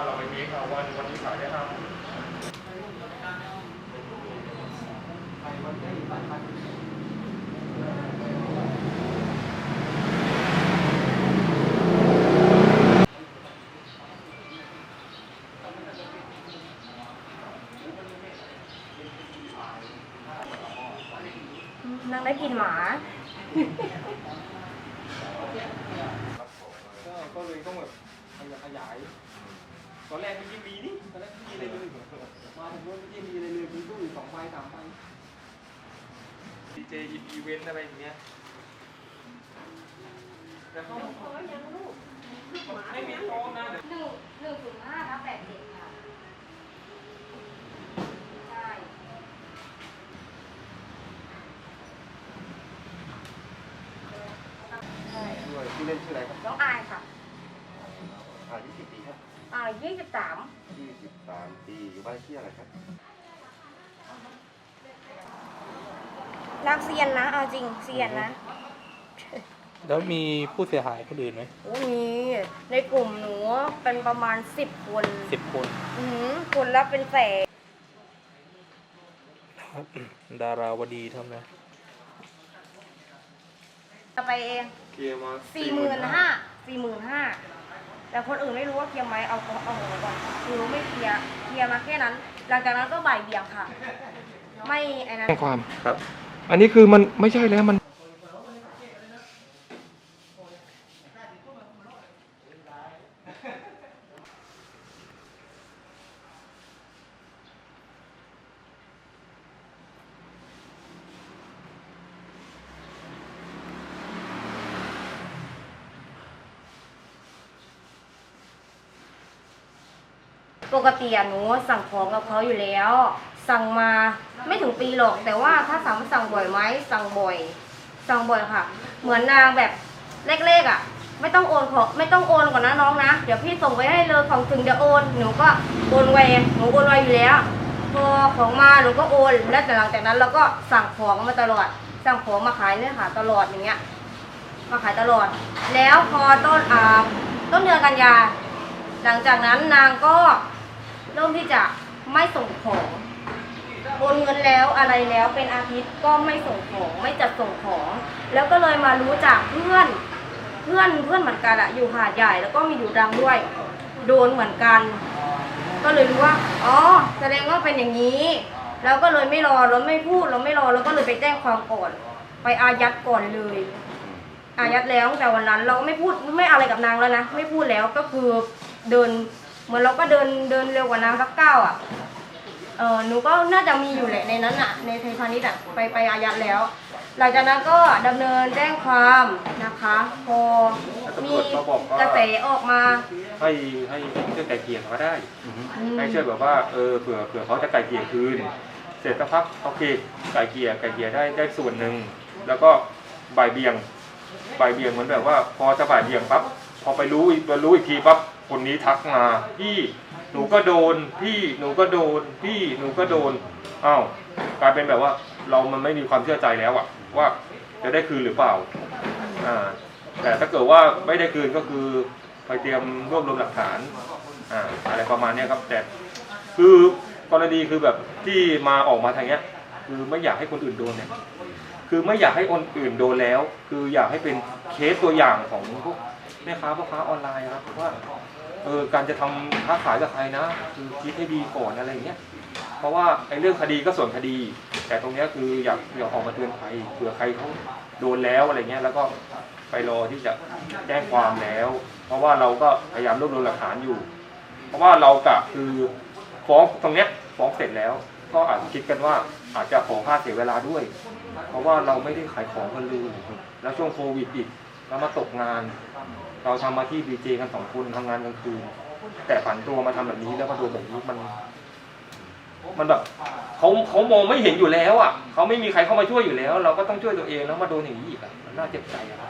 าเราไปเมคเอาวันวันนี้ขายได้ห้าหมื่นงได้กินหมา ก็เลยต้องแบบขยาย ตอนแรกไม่มีนี่ตอนแรกไม่มีอะไรเลยมาถึงนู้นไม่มีอะไรเลยมีตู้อยู่สองใบสามใบดีเจอีเวนต์อะไรอย่างเงี้ยแต่เขาไม่มีท้องนะเดี๋ยวหนึ่งหนึ่งถึงห้าทับแปดเจ็ดค่ะใช่ใช่ด้วยที่อเล่นชื่ออะไรครับน้องอายค่ะอายุกี่ปีครับ อายยี่สิบสาม23ปีอยู่บ้านเลขที่อะไรครับรักเซียนนะ เอาจริงเซียนนะแล้วมีผู้เสียหายคนอื่นไหมโอ้มีในกลุ่มหนูเป็นประมาณสิบคนสิบคน อือหือคนละเป็นแสนครับดาราวดีเท่านั้นจะไปเอง เคลียร์มาสี่หมื่นห้าสี่หมื่นห้า แต่คนอื่นไม่รู้ว่าเคลียร์ไหมเอาเอาเอาของก่อนคือไม่เคลียร์เคลียร์มาแค่นั้น หลังจากนั้นก็บ่ายเบี่ยงค่ะ ไม่ไอ้นั้น แจ้งความ ครับ อันนี้คือมันไม่ใช่แล้วมัน ปกติอะหนูสั่งของกับเขาอยู่แล้ว สั่งมาไม่ถึงปีหรอก แต่ว่าถ้าสั่งสั่งบ่อยไหมสั่งบ่อย สั่งบ่อยค่ะ เหมือนนางแบบเลขๆอะ ไม่ต้องโอนของไม่ต้องโอนก่อนนะน้องนะ เดี๋ยวพี่ส่งไปให้เลยของถึงเดี๋ยวโอน หนูก็โอนไวหนูโอนไวอยู่แล้วพอของมาหนูก็โอน แล้วแต่หลังจากนั้นเราก็สั่งของมาตลอด สั่งของมาขายเนี่ยค่ะ ตลอดอย่างเงี้ย มาขายตลอด แล้วพอต้นอ่าต้นเดือนกันยาหลังจากนั้นนางก็ เริ่มที่จะไม่ส่งของโอนเงินแล้วอะไรแล้วเป็นอาทิตย์ก็ไม่ส่งของไม่จัดส่งของ แล้วก็เลยมารู้จากเพื่อนเพื่อนเพื่อนเหมือนกันอะอยู่หาดใหญ่แล้วก็มีอยู่ดังด้วย โดนเหมือนกัน ก็เลยรู้ว่าอ๋อแสดงว่าเป็นอย่างนี้แล้วก็เลยไม่รอเราไม่พูดเราไม่รอเราก็เลยไปแจ้งความก่อน ไปอายัดก่อนเลย อายัดแล้วตั้งแต่วันนั้น เราก็ไม่พูดไม่อะไรกับนางแล้วนะไม่พูดแล้วก็คือเดิน เหมือนเราก็เดินเดินเร็วกว่านางสักก้าวอะเออหนูก็น่าจะมีอยู่แหละในนั้นอะในไทยพาณิชย์อะไปไปอายัดแล้ว หลังจากนั้นก็ดำเนินแจ้งความนะคะ พอมีกระแสออกมา ให้ให้ช่วยไก่เกลี่ยเขาก็ได้อืมให้ช่วยแบบว่าเออเผื่อเผื่อเขาจะไก่เกลี่ยคืน เสร็จสักพักโอเคไก่เกลี่ยไก่เกลี่ยได้ได้ส่วนหนึ่งแล้วก็บ่ายเบี่ยงบ่ายเบี่ยงเหมือนแบบว่าพอจะบ่ายเบี่ยงปั๊บ พอไปรู้อีกไปรู้อีกทีปั๊บคนนี้ทักมาพี่หนูก็โดนพี่หนูก็โดนพี่หนูก็โดนอ้าวกลายเป็นแบบว่าเรามันไม่มีความเชื่อใจแล้วอะว่าจะได้คืนหรือเปล่าอ่าแต่ถ้าเกิดว่าไม่ได้คืนก็คือไปเตรียมรวบรวมหลักฐานอ่าอะไรประมาณนี้ครับ แต่คือกรณีคือแบบที่มาออกมาทางเนี้ย คือไม่อยากให้คนอื่นโดนเนี่ยคือไม่อยากให้คนอื่นโดนแล้ว คืออยากให้เป็นเคสตัวอย่างของพวก แม่ค้าพ่อค้าออนไลน์ครับว่าเออการจะทำค้าขายกับใครนะคือคิดให้ดีก่อนอะไรอย่างเงี้ยเพราะว่าไอ้เรื่องคดีก็ส่วนคดี แต่ตรงเนี้ยคืออยากอยากออกมาเตือนภัยเผื่อใครเขาโดนแล้วอะไรเงี้ยแล้วก็ไปรอที่จะแจ้งความแล้ว เพราะว่าเราก็พยายามรวบรวมหลักฐานอยู่ เพราะว่าเรากะคือฟ้องตรงเนี้ยฟ้องเสร็จแล้ว ก็อาจจะคิดกันว่าอาจจะขอค่าเสียเวลาด้วย เพราะว่าเราไม่ได้ขายของกันเลยแล้วช่วงโควิดอีกแล้วมาตกงาน เราทำมาที่ดีเจกันสองคนทำงานกลางคืนแต่ผันตัวมาทำแบบนี้แล้วมาโดนแบบนี้มัน มันแบบเขาเขามองไม่เห็นอยู่แล้วอะเขาไม่มีใครเข้ามาช่วยอยู่แล้ว เราก็ต้องช่วยตัวเองแล้วมาโดนอย่างนี้อีกอะมันน่าเจ็บใจอะไร